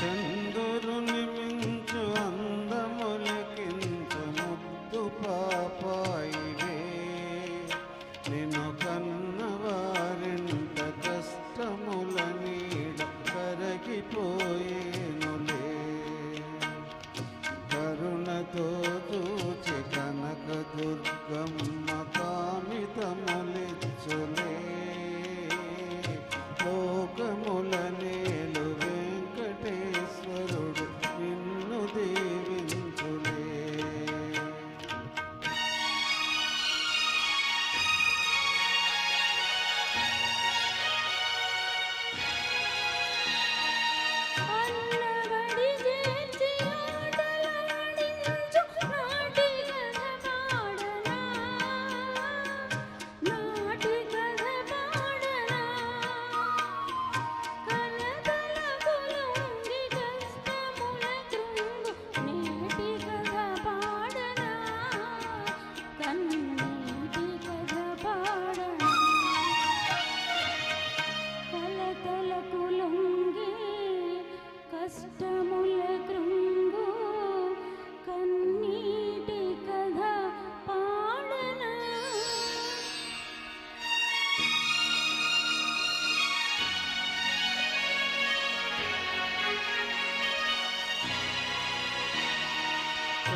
చంద్రుని మించు అందములకింత ముద్దు పాపాయివే. నిన్ను కన్నవారింత కష్టముల నీడ కరగిపోయేనులే. కరుణతో చూచి కనక దుర్గమ్మ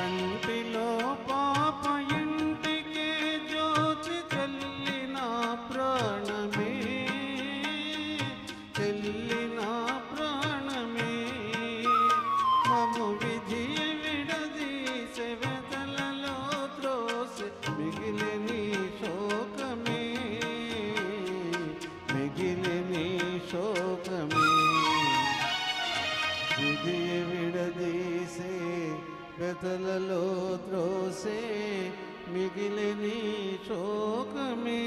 పంపిలో పా వెతలలో త్రోసే మిగిలిని శోకమే.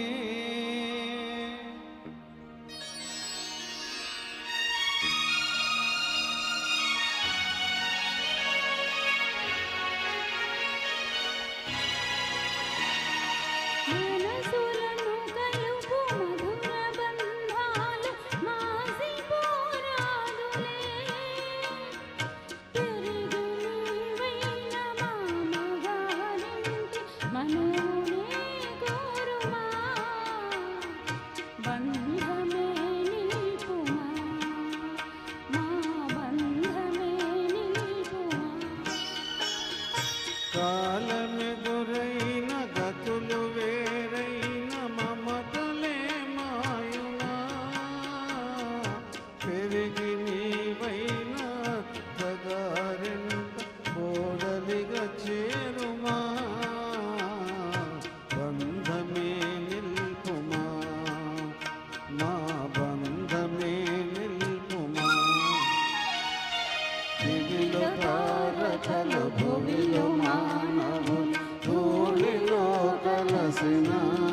আসে না